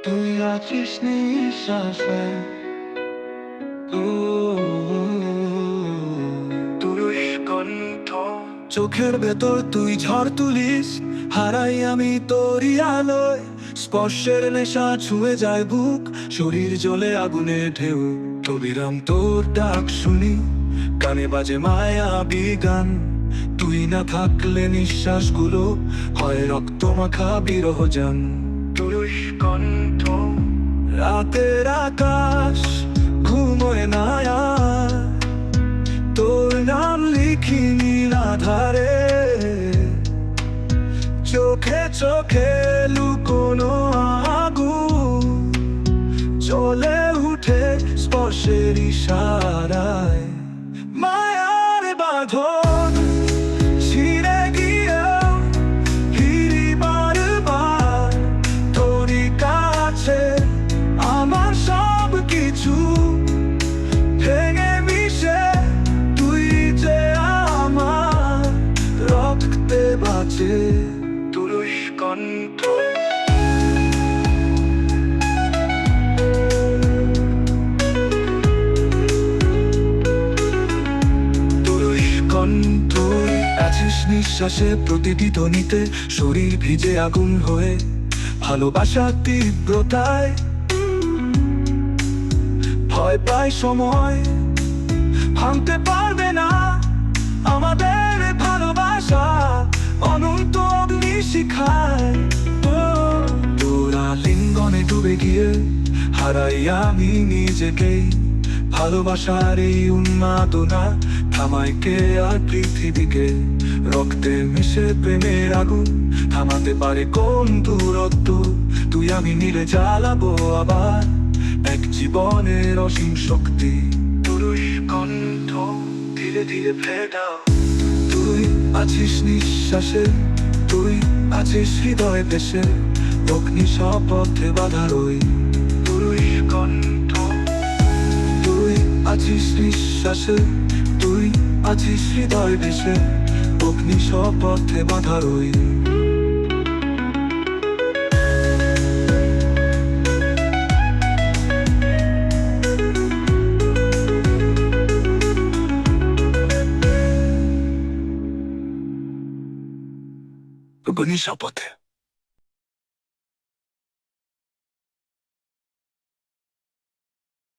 তুই আছিস নিঃশ্বাসে তুই কণ্ঠ চোখের ভেতর তুই ঝড় তুলিস হারাই আমি তোরই আলোয় স্পর্শের নেশা ছুঁয়ে যায় বুক শরীর জ্বলে আগুনে ঢেউ তবিরাম তোর ডাক শুনি কানে বাজে মায়া বিগান তুই না থাকলে নিঃশ্বাসগুলো হয় রক্ত মাখা বিরহ যান তুই কণ্ঠ রাতের আকাশ ঘুমোয় না। তোর নাম লিখি নীল আধারে চোখে চোখে লুকোনো আগুন। চলে উঠে স্পর্শের ইশারায়। মায়ার বাঁধন। নিঃশ্বাসে প্রতিটি ধ্বনিতে, শরীর ভিজে আগুন হয়ে, ভালোবাসা তীব্রতায়। ভয় পায় সময়, ভাঙতে পারবে না লিঙ্গনে ডুবে গিয়ে হারাই আমি নিজেকেই ভালোবাসার এই উন্মাদনা থামায় কে আর পৃথিবীকে? রক্তে মিশে প্রেমের আগুন থামাতে পারে কোন দূরত্ব? তুই আমি মিলে জ্বালাবো আবার এক জীবনের অসীম শক্তি। পুরুষ কণ্ঠ ধীরে ধীরে ফেটাও তুই আছিস নিঃশ্বাসে, তুই আছিস হৃদয় দেশে। অগ্নি শপথে বাধা রই। পুরুষ কণ্ঠ, তুই আছিস নিঃশ্বাসে, তুই আছিস হৃদয় দেশে, অগ্নি শপথে বাধা রই। অগ্নি শপথে